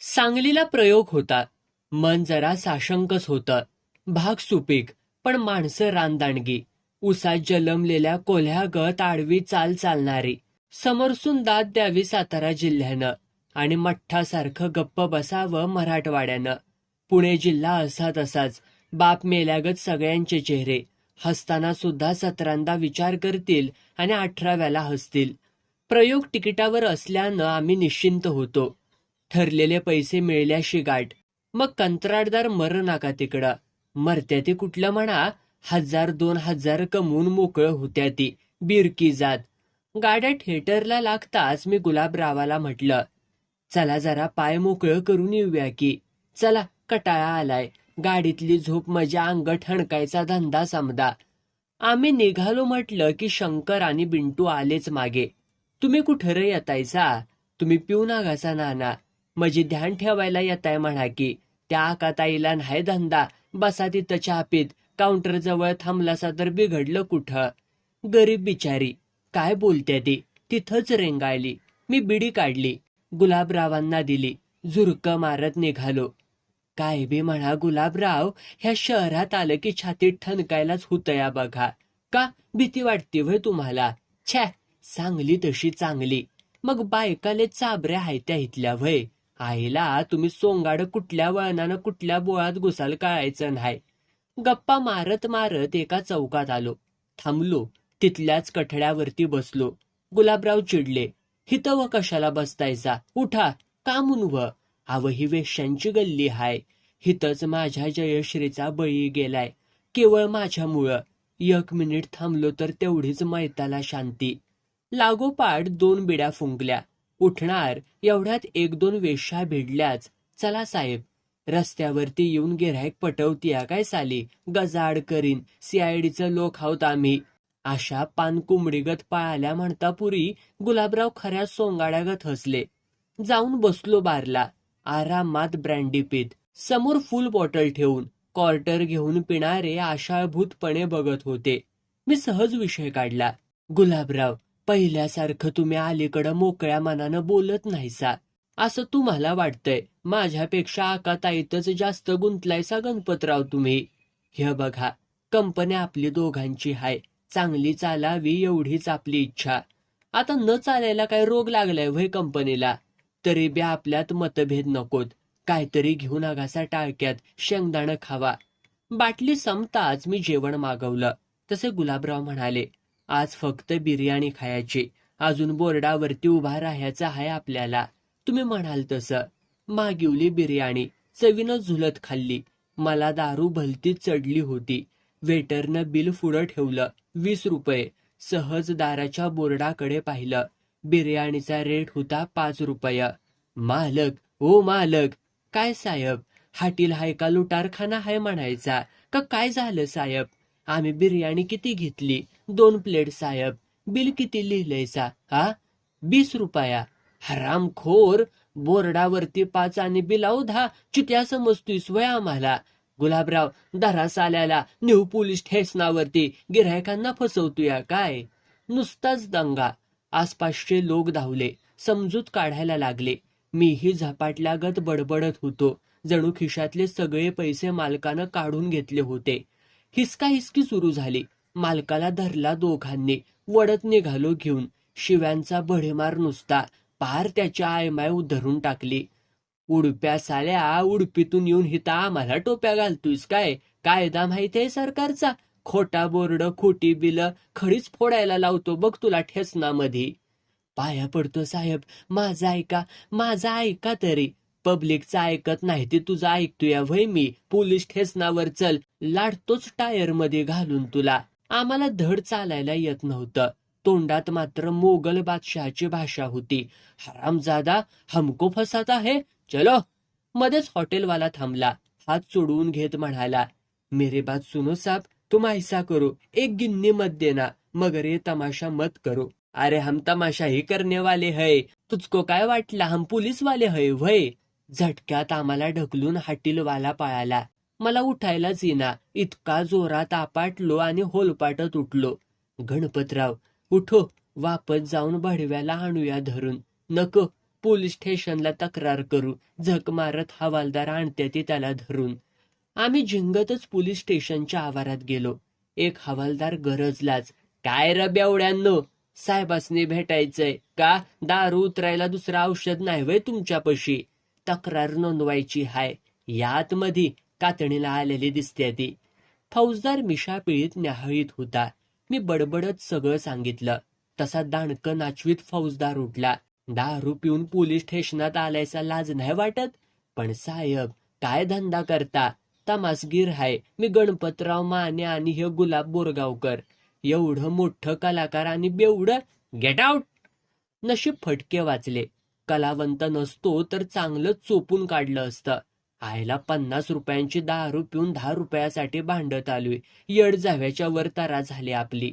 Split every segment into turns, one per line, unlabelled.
सांगलीला प्रयोग होता. मन जरा साशंकच होतं. भाग सुपीक पण माणसं रानदांडगी उसात जलमलेल्या कोल्ह्यागत आडवी चाल चालणारी. समरसून दाद द्यावी सातारा जिल्ह्यानं आणि मठ्ठासारखं गप्प बसावं मराठवाड्यानं. पुणे जिल्हा असा तसाच. बाप मेल्यागत सगळ्यांचे चेहरे. हसताना सुद्धा सतरांदा विचार करतील आणि अठराव्याला हसतील. प्रयोग तिकिटावर असल्यानं आम्ही निश्चिंत होतो. ठरलेले पैसे मिळल्याशी गाठ. मग कंत्राटदार मर नाका तिकडं. मरत्या ती कुठलं म्हणा? हजार दोन हजार कमवून मोकळं होत्या ती. बिरकी जात. गाड्या थिएटरला लागताच मी गुलाबरावाला म्हटलं चला जरा पाय मोकळं करून येऊया की. चला कटाळा आलाय. गाडीतली झोप माझ्या अंग ठणकायचा धंदा समदा. आम्ही निघालो म्हटलं की शंकर आणि बिंटू आलेच मागे. तुम्ही कुठं रे येतायचा तुम्ही पिऊ नागाचा नाना. माझी ध्यान ठेवायला येताय म्हणा की. त्या आकाताईला नाही धंदा. बसा तिथं चहा पीत काउंटर जवळ थांबलासा तर बिघडलं कुठं? गरीब बिचारी. काय बोलते ती? तिथंच रेंगाळली मी बिडी काढली. गुलाबरावांना दिली. झुरक मारत निघालो. काय बी म्हणा गुलाबराव ह्या शहरात आलं की छातीत ठणकायलाच होतया बघा. का भीती वाटते व्हय तुम्हाला? छॅ चांगली तशी चांगली. मग बायकाले चाबऱ्या हायत्या इथल्या व्हय? आईला तुम्ही सोंगाड कुठल्या वळणानं कुठल्या बोळात घुसाल कळायचं नाही. गप्पा मारत मारत एका चौकात आलो. थांबलो. तिथल्याच कठड्यावरती बसलो. गुलाबराव चिडले. हित व कशाला बसतायचा उठा. का व अव ही वेश्यांची गल्ली हाय. हितच माझ्या जयश्रीचा बळी गेलाय. केवळ माझ्यामुळं. एक मिनिट थांबलो तर तेवढीच मैताला शांती. लागोपाठ दोन बिड्या फुंकल्या. उठणार एवढ्यात एक दोन वेश्या भिडल्याच. चला साहेब रस्त्यावरती येऊन गिऱ्हाईक पटवतीया काय साली? गजाड करीन सीआयडीचं लोक आहोत आम्ही. अशा पान कुंबडीगत पळाल्या म्हणता पुरी गुलाबराव खऱ्या सोंगाड्यागत हसले. जाऊन बसलो बारला आरामात ब्रँडी पीत. समोर फुल बॉटल ठेवून क्वार्टर घेऊन पिणारे आशाळभूतपणे बघत होते. मी सहज विषय काढला. गुलाबराव पहिल्यासारखं तुम्ही अलीकडं मोकळ्या मनानं बोलत नाहीसा. असं तुम्हाला वाटतंय. माझ्यापेक्षा आकाताईतच जास्त गुंतलायसा गणपतराव तुम्ही. हे बघा कंपनी आपली दोघांची हाय. चांगली चालावी एवढीच आपली इच्छा. आता न चालायला काय रोग लागलाय व्हय कंपनीला? तरी बी आपल्यात मतभेद नकोत. काहीतरी घेऊन आगासा टाळक्यात शेंगदाणं खावा. बाटली संपताच मी जेवण मागवलं. तसे गुलाबराव म्हणाले आज फक्त बिर्याणी खायची. अजून बोर्डावरती उभा राहायचं आहे आपल्याला. तुम्ही म्हणाल तसं. मागिवली बिर्याणी. चवीनं झुलत खाल्ली. मला दारू भलती चढली होती. वेटरनं बिल पुढं ठेवलं. वीस रुपये. सहज दाराच्या बोर्डाकडे पाहिलं. बिर्याणीचा रेट होता पाच रुपये. मालक. ओ मालक. काय साहेब? हाटील हाय का लुटारखाना हाय म्हणायचा. का काय झालं साहेब? आम्ही बिर्याणी किती घेतली? दोन प्लेट साहेब. बिल किती लिहिलंयचा हा? वीस रुपया. हरामखोर. बोर्डावरती पाच आणि बिलाव दहा चित्या समजतोय स्वय आम्हाला. गुलाबराव दरास आल्याला न्यू पोलीस स्टेशनावरती गिऱ्हाईकांना फसवतोया काय? नुसताच दंगा. आसपासचे लोक धावले. समजूत काढायला लागले. मीही झपाटल्यागत बडबडत होतो. जणू खिशातले सगळे पैसे मालकानं काढून घेतले होते. हिसकाहिसकी सुरू झाली. मालकाला धरला दोघांनी. वडत निघालो घेऊन. शिव्यांचा भडेमार नुसता. पार त्याच्या आयमाय उधरून टाकली. उडप्या साल्या उडपीतून येऊन हिता आम्हाला टोप्या घालतोयस काय? कायदा माहितीये सरकारचा? खोटा बोर्ड खोटी बिल खडीच फोडायला लावतो बघ तुला ठेसनामध्ये. पाया पडतो साहेब. माझा ऐका. माझा ऐका तरी. पब्लिकचा ऐकत नाही ते तुझं ऐकतोय वय मी. पोलीस ठेसनावर चल लाडतोच टायरमध्ये घालून तुला. आम्हाला धड चालायला येत नव्हतं. तोंडात मात्र मोगल बादशहाची भाषा होती. हरामजादा हमको फसात आहे चलो. मध्येच हॉटेलवाला थांबला. हात चोडवून घेत म्हणाला मेरे बात सुनो साब तुम ऐसा करो. एक गिन्नी मत देना. मगर ये तमाशा मत करो. अरे हम तमाशा ही करने वाले है. तुझको काय वाटला? हम पुलिस वाले है वय झटक्यात आम्हाला ढकलून हाटीलवाला पळाला. मला उठायलाच येईना. इतका जोरात आपाटलो आणि होलपाटत उठलो. गणपतराव उठो वापस जाऊन भडव्याला आणूया धरून. नको पोलीस स्टेशनला तक्रार करू. झक मारत हवालदार आणते ती त्याला धरून. आम्ही झिंगतच पोलीस स्टेशनच्या आवारात गेलो. एक हवालदार गरजलाच. काय र बेवड्यांनो? साहेबासनी भेटायचंय. का? दारू उतरायला दुसरं औषध नाही वय तुमच्यापाशी? तक्रार नोंदवायची हाय. यात मधी कातणीला आलेली दिसते ती. फौजदार मिशा पिळीत न्याहळीत होता. मी बडबडत सगळं सांगितलं. तसा दाणकं नाचवीत फौजदार उठला. दारू पिऊन पोलीस स्टेशनात आलायचा लाज नाही वाटत? पण साहेब काय धंदा करता? तमासगीर हाय. मी गणपतराव माने आणि हे गुलाब बोरगावकर. एवढं मोठं कलाकार आणि बेवडं. गेट आउट नशीब फटके वाचले. कलावंत नसतो तर चांगलं चोपून काढलं असतं. आयला पन्नास रुपयांची दारू पिऊन दहा रुपयासाठी भांडत आलोय. येड जाव्याच्या वर तारा झाली आपली.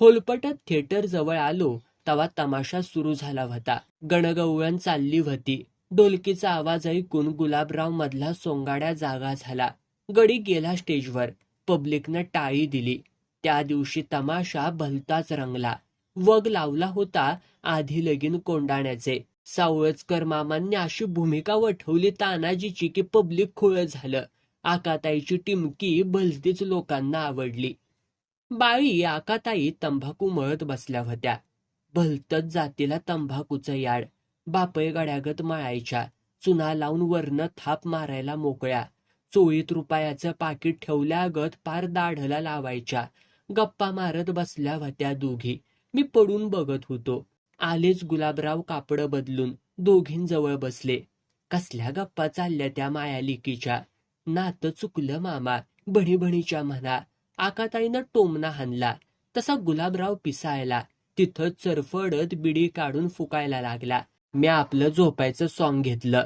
होलपटत थिएटर जवळ आलो तवा तमाशा सुरू झाला होता. गणगवळण चालली होती. ढोलकीचा आवाज ऐकून गुलाबराव मधला सोंगाड्या जागा झाला. गडी गेला स्टेजवर. पब्लिकनं टाळी दिली. त्या दिवशी तमाशा भलताच रंगला. वग लावला होता आधी लगीन कोंडाण्याचे. सावळजकर मामांनी अशी भूमिका वठवली तानाजीची की पब्लिक खुळ झालं. आकाताईची टिमकी भलतीच लोकांना आवडली. बाळी आकाताई तंबाखू मळत बसल्या होत्या. भलतच जातीला तंबाखूचं याड. बापय गड्यागत मळायच्या. चुना लावून वरनं थाप मारायला मोकळ्या. चोळीत रुपयाचं पाकिट ठेवल्यागत पार दाढला लावायच्या. गप्पा मारत बसल्या होत्या दोघी. मी पडून बघत होतो. आलेच गुलाबराव कापड बदलून दोघींजवळ बसले. कसल्या गप्पा चालल्या त्या मायालिकीच्या नातं चुकलं मामा. बणीबणीच्या म्हणा. आकाताईनं टोमना हाणला. तसा गुलाबराव पिसायला. तिथं चरफडत बिडी काढून फुकायला लागला. मी आपलं झोपायचं सॉंग घेतलं.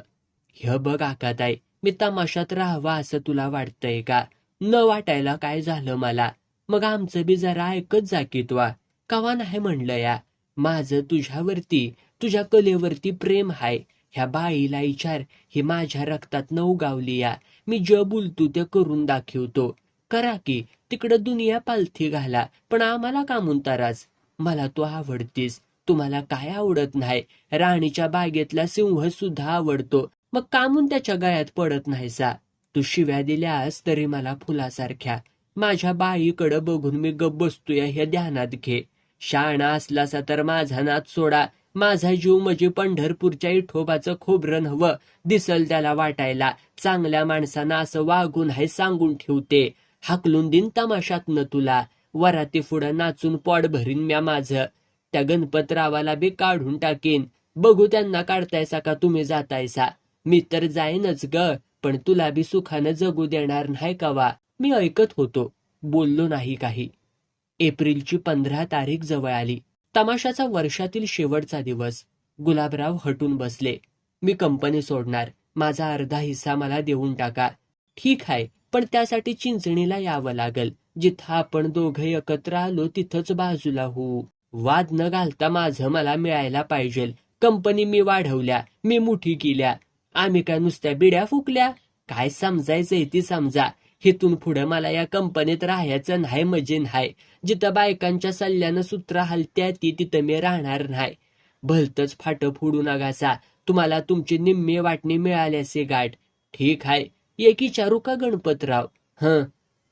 ह बघ आकाताई मी तमाशात राहावा असं तुला वाटतंय का? न वाटायला काय झालं मला? मग आमचं बी जरा ऐकत जा की तुआ कवा नाही म्हणलं या? माझं तुझ्यावरती तुझ्या कलेवरती प्रेम हाय. ह्या बाईला विचार ही माझ्या रक्तात उगावली या. मी ज बोलतो ते करून दाखवतो. करा की तिकडं दुनिया पालथी घाला पण आम्हाला का म्हणताराच मला तू आवडतीस तुम्हाला काय आवडत नाही? राणीच्या बागेतला सिंह सुद्धा आवडतो मग कामून त्याच्या गळ्यात पडत नाहीसा? तू शिव्या दिल्यास तरी मला फुलासारख्या. माझ्या बाईकडं बघून मी गप बसतोय हे ध्यानात घे. शाळा असलासा तर माझा नाच सोडा. माझा जीव म्हणजे पंढरपूरच्या इठोबाचं खोबरं हवं दिसल त्याला वाटायला. चांगल्या माणसानं असं वागून हाय सांगून ठेवते. हाकलून दिन तमाशात न तुला. वराती पुढं नाचून पॉड भरीन म्या माझं. त्या गणपतरावाला बी काढून टाकीन. बघू त्यांना काढतायसा का तुम्ही जातायसा. मी तर जाईनच ग पण तुला बी सुखानं जगू देणार नाही कवा. मी ऐकत होतो. बोललो नाही काही. एप्रिलची पंधरा तारीख जवळ आली. तमाशाचा वर्षातील शेवटचा दिवस. गुलाबराव हटून बसले. मी कंपनी सोडणार. माझा अर्धा हिस्सा मला देऊन टाका. ठीक आहे. पण त्यासाठी चिंचणीला यावं लागल. जिथं आपण दोघे एकत्र आलो तिथंच बाजूला होऊ. वाद न घालता माझं मला मिळायला पाहिजे. कंपनी मी वाढवल्या. मी मुठी केल्या. आम्ही काय नुसत्या बिड्या फुकल्या? काय समजायचंय ती समजा. हिथून पुढं मला या कंपनीत राहायचं नाही म्हणजे नाही. जिथं बायकांच्या सल्ल्यानं सूत्र हलत्या ती तिथं मी राहणार नाही. भलतच फाट फोडू नगासा. तुम्हाला तुमची निम्मी वाटणी मिळाल्याचे गाठ. ठीक आहे. एक विचारू का गणपतराव? हं.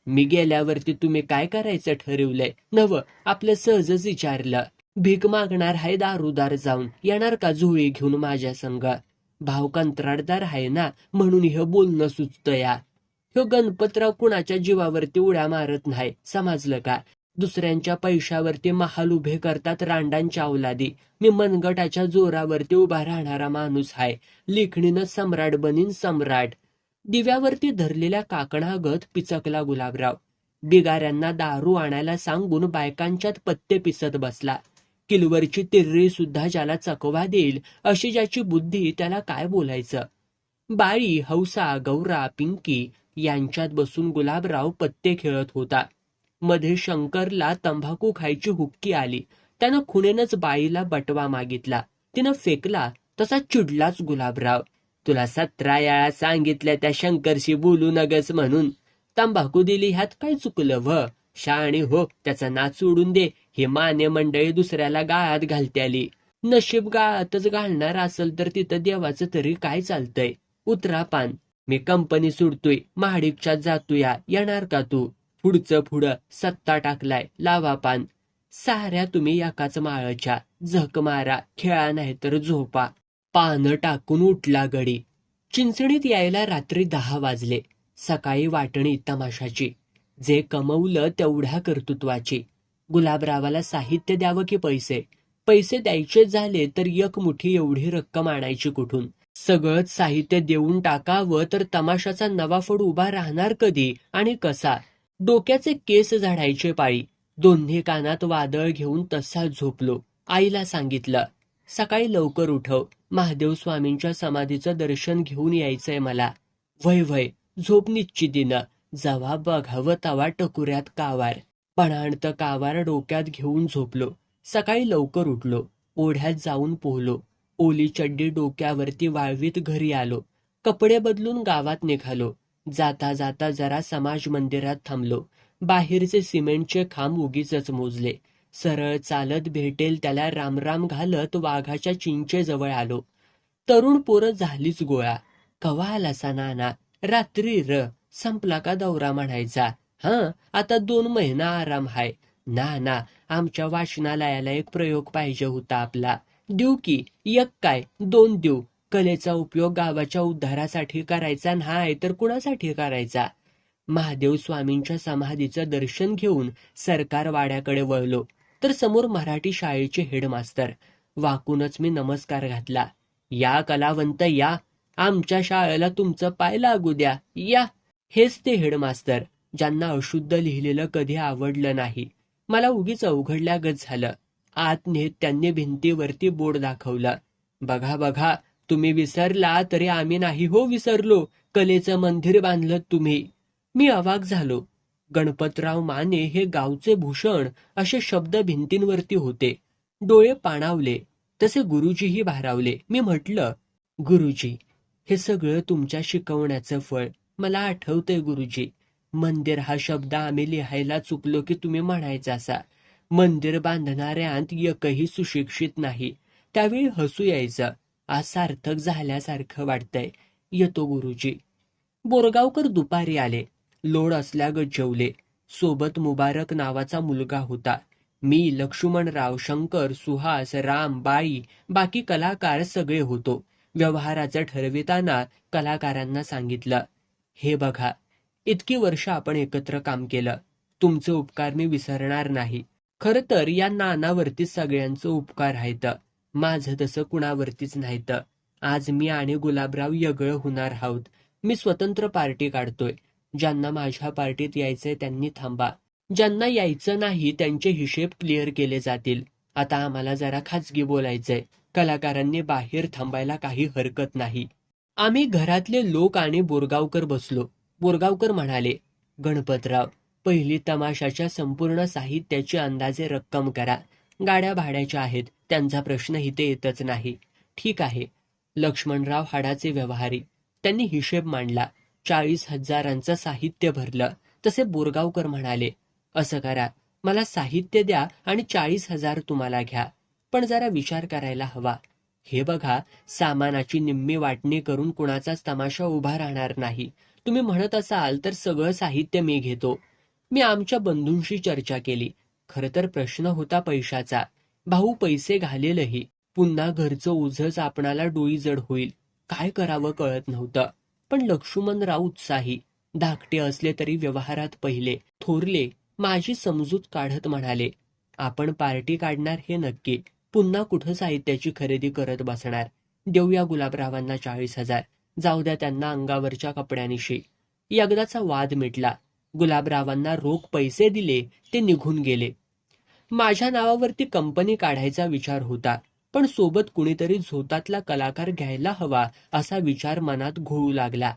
मी गेल्यावरती तुम्ही काय करायचं ठरवलंय? नव आपलं सहजच विचारलं. भीक मागणार आहे दारुदार जाऊन. येणार का जुळी घेऊन माझ्या संग? भाव कंत्राटदार आहे ना म्हणून हे बोलणं सुचतं या. ह्यो गणपतराव कुणाच्या जीवावरती उड्या मारत नाही समजलं का? दुसऱ्यांच्या पैशावरती महाल उभे करतात रांडांच्या अवलादी मी मनगटाच्या जोरावरती उभा राहणारा माणूस आहे लिखणीनं सम्राट बनीन सम्राट. दिव्यावरती धरलेल्या काकणागत पिचकला गुलाबराव. बिगाऱ्यांना दारू आणायला सांगून बायकांच्यात पत्ते पिसत बसला. किलवरची तिर्री सुद्धा ज्याला चकवा देईल अशी ज्याची बुद्धी त्याला काय बोलायचं? बाळी हौसा गौरा पिंकी यांच्यात बसून गुलाबराव पत्ते खेळत होता. मध्ये शंकरला तंबाखू खायची हुक्की आली. त्यानं खुणेनच बाईला बटवा मागितला. तिनं फेकला तसा चिडलाच गुलाबराव. तुला सतरा याळा सांगितल्या त्या शंकरशी बोलू नगस म्हणून. तंबाखू दिली ह्यात काय चुकलं व शाणी हो त्याचा नाच उडून दे. हे माने मंडळी दुसऱ्याला गाळात घालत्याली. नशीब गाळातच घालणार असेल तर तिथं देवाचं तरी काय चालतंय? उतरा पान. मी कंपनी सुटतोय महाडिकच्या जातोया येणार का तू? पुढचं पुढं सत्ता टाकलाय लावा पान. साऱ्या तुम्ही एकाच माळच्या. झक मारा खेळा नाही तर झोपा. पानं टाकून उठला गडी. चिंचणीत यायला रात्री दहा वाजले. सकाळी वाटणी तमाशाची. जे कमवलं तेवढ्या कर्तृत्वाची. गुलाबरावाला साहित्य द्यावं की पैसे? पैसे द्यायचे झाले तर एक मुठी एवढी रक्कम आणायची कुठून? सगळंच साहित्य देऊन टाकावं तर तमाशाचा नवा फड उभा राहणार कधी आणि कसा? डोक्याचे केस झाडायचे पाळी. दोन्ही कानात वादळ घेऊन तसा झोपलो. आईला सांगितलं सकाळी लवकर उठव महादेव स्वामींच्या समाधीचं दर्शन घेऊन यायचंय मला. वय वय. झोप निश्चितीनं जवा बघावं तवा टकुऱ्यात कावार. पणांत कावार डोक्यात घेऊन झोपलो. सकाळी लवकर उठलो. ओढ्यात जाऊन पोहलो. ओली चड्डी डोक्यावरती वाळवीत घरी आलो. कपडे बदलून गावात निघालो. जाता जाता जरा समाज मंदिरात थांबलो. बाहेरचे सिमेंटचे खांब उगीच मोजले. सरळ चालत भेटेल त्याला रामराम घालत वाघाच्या चिंचेजवळ आलो. तरुण पोरं झालीच गोळा. कवा आलासा नाना? रात्री र. संपला का दौरा म्हणायचा? हं आता दोन महिना आराम हाय. ना ना आमच्या वाचनालयाला एक प्रयोग पाहिजे होता आपला. देऊ की एक काय दोन देऊ. कलेचा उपयोग गावाच्या उद्धारासाठी करायचा नाही तर कुणासाठी करायचा महादेव स्वामींच्या समाधीचं दर्शन घेऊन सरकार वाड्याकडे वळलो. तर समोर मराठी शाळेचे हेडमास्तर. वाकूनच मी नमस्कार घातला. या कलावंत या. आमच्या शाळेला तुमचं पाय लागू द्या. या. हेच ते हेडमास्तर ज्यांना अशुद्ध लिहिलेलं कधी आवडलं नाही. मला उगीच अवघडल्यागत झालं. आत नेत त्यांनी भिंतीवरती बोर्ड दाखवला. बघा बघा तुम्ही विसरला तरी आम्ही नाही हो विसरलो. कलेचं मंदिर बांधलं तुम्ही. मी अवाक झालो. गणपतराव माने हे गावचे भूषण असे शब्द भिंतींवरती होते. डोळे पाणावले. तसे गुरुजीही भारावले. मी म्हटलं गुरुजी हे सगळं तुमच्या शिकवण्याचं फळ. मला आठवतंय गुरुजी मंदिर हा शब्द आम्ही लिहायला चुकलो की तुम्ही म्हणायचा असा. मंदिर बांधणाऱ्यांत एकही सुशिक्षित नाही. त्यावेळी हसू यायचं. आज सार्थक झाल्यासारखं वाटतंय. येतो गुरुजी. बोरगावकर दुपारी आले. लोड असल्यागत जेवले. सोबत मुबारक नावाचा मुलगा होता. मी लक्ष्मणराव शंकर सुहास राम बाई बाकी कलाकार सगळे होतो. व्यवहाराचं ठरविताना कलाकारांना सांगितलं हे बघा इतकी वर्ष आपण एकत्र काम केलं. तुमचे उपकार मी विसरणार नाही. खर तर या नानावरती सगळ्यांचं उपकार आहेत. माझं तसं कुणावरतीच नाहीत. आज मी आणि गुलाबराव यगळ होणार आहोत. मी स्वतंत्र पार्टी काढतोय. ज्यांना माझ्या पार्टीत यायचंय त्यांनी थांबा. ज्यांना यायचं नाही त्यांचे हिशेब क्लिअर केले जातील. आता आम्हाला जरा खाजगी बोलायचंय. कलाकारांनी बाहेर थांबायला काही हरकत नाही. आम्ही घरातले लोक आणि बोरगावकर बसलो. बोरगावकर म्हणाले गणपतराव पहिली तमाशाच्या संपूर्ण साहित्याची अंदाजे रक्कम करा. गाड्या भाड्याच्या आहेत. त्यांचा प्रश्न इथे येतच नाही. ठीक आहे. लक्ष्मणराव हाडाचे व्यवहारी. त्यांनी हिशेब मांडला. चाळीस हजारांचं साहित्य भरलं. तसे बोरगावकर म्हणाले असं करा. मला साहित्य द्या आणि चाळीस हजार तुम्हाला घ्या. पण जरा विचार करायला हवा. हे बघा सामानाची निम्मी वाटणी करून कुणाचाच तमाशा उभा राहणार नाही. तुम्ही म्हणत असाल तर सगळं साहित्य मी घेतो. मी आमच्या बंधूंशी चर्चा केली. खर तर प्रश्न होता पैशाचा. भाऊ पैसे घालेलही. पुन्हा घरचं ओझच आपणाला डोई जड होईल. काय करावं कळत नव्हतं. पण लक्ष्मणराव उत्साही. धाकटे असले तरी व्यवहारात पहिले. थोरले माझी समजूत काढत म्हणाले आपण पार्टी काढणार हे नक्की. पुन्हा कुठं साहित्याची खरेदी करत बसणार? देऊया गुलाबरावांना चाळीस हजार. जाऊ द्या त्यांना अंगावरच्या कपड्यानिशी एकदाचा वाद मिटला. गुलाबरावांना रोख पैसे दिले ते निघून गेले. माझ्या नावावरती कंपनी काढायचा विचार होता पण सोबत कुणीतरी झोतातला कलाकार घ्यायला हवा असा विचार मनात घोळू लागला.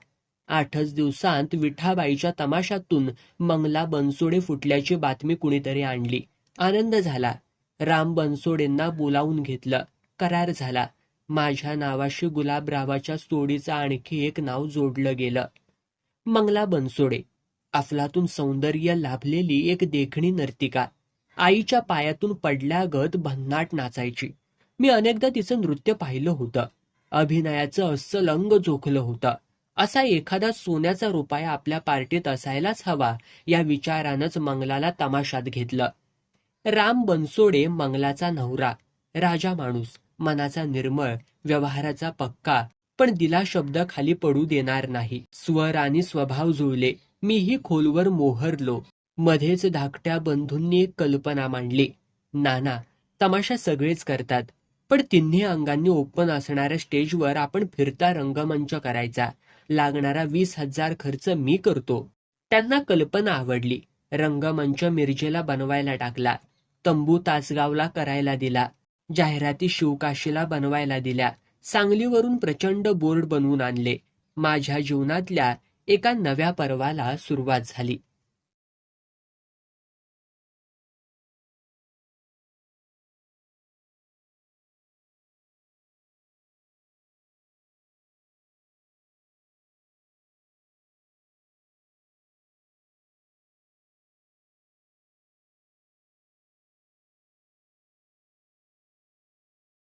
आठच दिवसांत विठाबाईच्या तमाशातून मंगला बनसोडे फुटल्याची बातमी कुणीतरी आणली. आनंद झाला. राम बनसोडेंना बोलावून घेतलं. करार झाला. माझ्या नावाशी गुलाबरावाच्या सोडीचं आणखी एक नाव जोडलं गेलं. मंगला बनसोडे. अफलातून सौंदर्य लाभलेली एक देखणी नर्तिका. आईच्या पायातून पडल्यागत भन्नाट नाचायची. मी अनेकदा तिचं नृत्य पाहिलं होतं. अभिनयाचं अस्सल अंग जोखलं होतं. असा एखादा सोन्याचा रुपया आपल्या पार्टीत असायलाच हवा या विचारानंच मंगलाला तमाशात घेतलं. राम बनसोडे मंगलाचा नवरा. राजा माणूस. मनाचा निर्मळ व्यवहाराचा पक्का. पण दिला शब्द खाली पडू देणार नाही. स्वर आणि स्वभाव जुळले. मीही खोलवर मोहरलो. मध्येच धाकट्या बंधूंनी एक कल्पना मांडली. नाना तमाशा सगळेच करतात. पण तिन्ही अंगांनी ओपन असणाऱ्या स्टेजवर आपण फिरता रंगमंच करायचा. लागणारा वीस हजार खर्च मी करतो. त्यांना कल्पना आवडली. रंगमंच मिरजेला बनवायला टाकला. तंबू तासगावला करायला दिला. जाहिराती शिवकाशीला बनवायला दिल्या. सांगलीवरून प्रचंड बोर्ड बनवून आणले. माझ्या जीवनातल्या एका नव्या पर्वाला सुरुवात झाली.